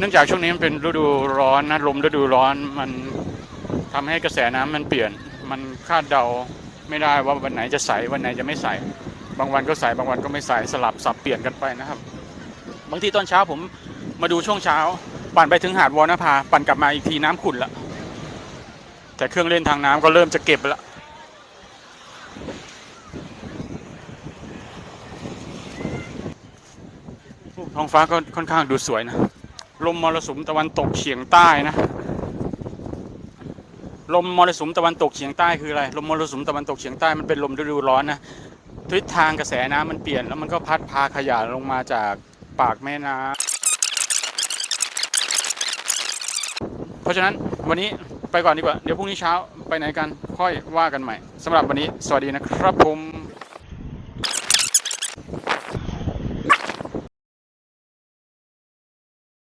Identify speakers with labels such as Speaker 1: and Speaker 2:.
Speaker 1: เนื่องจากช่วงนี้มันเป็นฤดูร้อนนะลมฤดูร้อนมันทำให้กระแสน้ำมันเปลี่ยน มันคาดเดาไม่ได้ว่าวันไหนจะใสวันไหนจะไม่ใส บางวันก็ใสบางวันก็ไม่ใสสลับสับเปลี่ยนกันไปนะครับ บางทีตอนเช้าผมมาดูช่วงเช้า ปั่นไปถึงหาดวอนภาปั่นกลับมาอีกทีน้ำขุ่นละแต่เครื่องเล่นทางน้ำก็เริ่มจะเก็บละท้องฟ้าก็ค่อนข้างดูสวยนะ ลมมรสุมตะวันตกเฉียงใต้นะ ลมมรสุมตะวันตกเฉียงใต้คืออะไร ลมมรสุมตะวันตกเฉียงใต้มันเป็นลมฤดูร้อนนะทิศทางกระแสน้ำมันเปลี่ยนแล้วมันก็พัดพาขยะลงมาจากปากแม่น้ำเพราะฉะนั้นวันนี้ไปก่อนดีกว่า เดี๋ยวพรุ่งนี้เช้าไปไหนกันค่อยว่ากันใหม่สำหรับวันนี้ สวัสดีนะครับผม